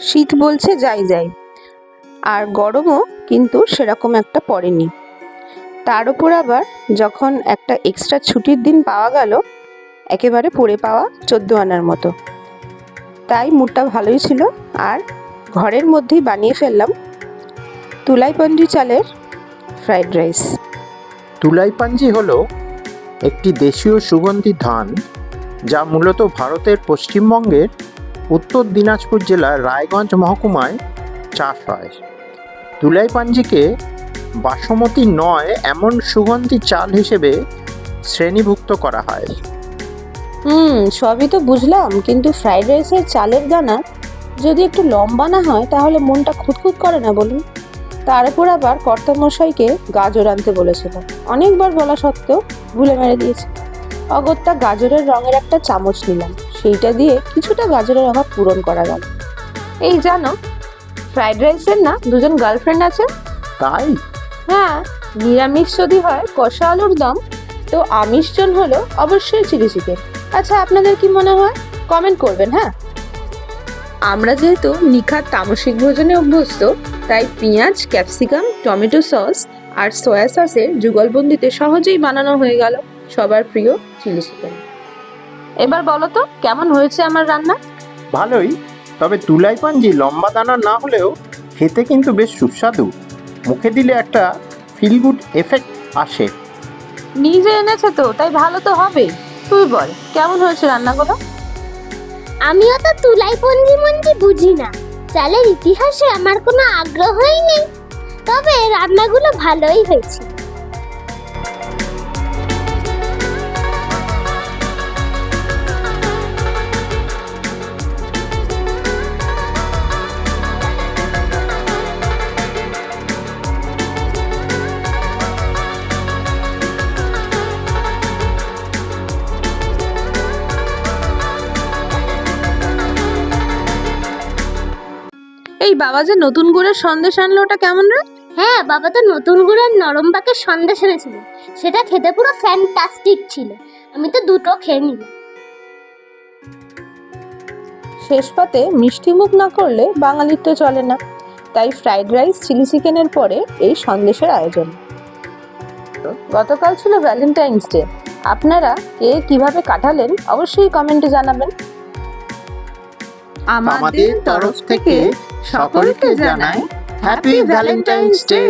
শীত বলছে, যাই যাই। আর গরমও কিন্তু সেরকম একটা পড়েনি। তার উপর আবার যখন একটা এক্সট্রা ছুটির দিন পাওয়া গেল, একেবারে পড়ে পাওয়া চোদ্দ আনার মতো। তাই মুডটা ভালোই ছিল। আর ঘরের মধ্যেই বানিয়ে ফেললাম তুলাইপঞ্জি চালের ফ্রাইড রাইস তুলাইপাঞ্জি হলো একটি দেশীয় সুগন্ধি ধান যা মূলত ভারতের পশ্চিমবঙ্গের উত্তর দিনাজপুর জেলার রায়গঞ্জ মহকুমায় চাষ হয় তুলাইপাঞ্জিকে বাসমতি নয়, এমন সুগন্ধি চাল হিসেবে শ্রেণীভুক্ত করা হয়। হুম, সবই তো বুঝলাম, কিন্তু ফ্রাইড রাইসের চালের দানা যদি একটু লম্বা না হয়, তাহলে মনটা খুঁতখুত করে না বলুন? তারপর আবার কর্তামশাইকে গাজর আনতে বলেছিল। অনেকবার বলা সত্ত্বেও ভুলে মেরে দিয়েছে। অগত্যা গাজরের রঙের একটা চামচ নিলাম। সেইটা দিয়ে কিছুটা গাজরের অভাব পূরণ করা গেল এই জানো ফ্রাইড রাইসের না দুজন গার্লফ্রেন্ড আছে। তাই? হ্যাঁ নিরামিষ যদি হয় কষা আলুর দম তো আমিষজন হলো অবশ্যই চিলি চিকেন আচ্ছা আপনাদের কি মনে হয়? কমেন্ট করবেন হ্যাঁ? আমরা যেহেতু নিখাত তামসিক ভোজনে অভ্যস্ত তাই পেঁয়াজ ক্যাপসিকাম টমেটো সস আর সয়া সসের যুগলবন্দিতে সহজেই বানানো হয়ে গেল সবার প্রিয় চিলি চিকেন এবার বলো তো কেমন হয়েছে আমার রান্না? ভালোই তবে তুলাইপাঞ্জি লম্বা দানা না হলেও খেতে কিন্তু বেশ সুস্বাদু। মুখে দিলে একটা ফিল গুড এফেক্ট আসে। নিজে এনেছে তো তাই ভালো তো হবে। তুই বল কেমন হয়েছে রান্নাগুলো? আমিও তো তুলাই পঞ্জি মঞ্জি বুঝি না। চালের ইতিহাসে আমার কোনো আগ্রহই নেই। তবে রান্নাগুলো ভালোই হয়েছে। এই বাবা যে নতুন গুড়ের সন্দেশ আনলো ওটা কেমন রে? হ্যাঁ বাবা তো নতুন গুড়ের নরম পাকের সন্দেশ এনেছিল। সেটা খেতে পুরো ফ্যান্টাস্টিক ছিল। আমি তো দুটো খেয়ে নিলাম। শেষ পাতে মিষ্টি মুখ না করলে বাঙালির তো চলে না। তাই ফ্রাইড রাইস চিলি চিকেনের পরে এই সন্দেশের আয়োজন। গতকাল ছিল ভ্যালেন্টাইন্স ডে আপনারা কে কীভাবে কাটালেন অবশ্যই কমেন্টে জানাবেন। আমাদের তরফ থেকে সকলকে জানাই হ্যাপি ভ্যালেন্টাইন্স ডে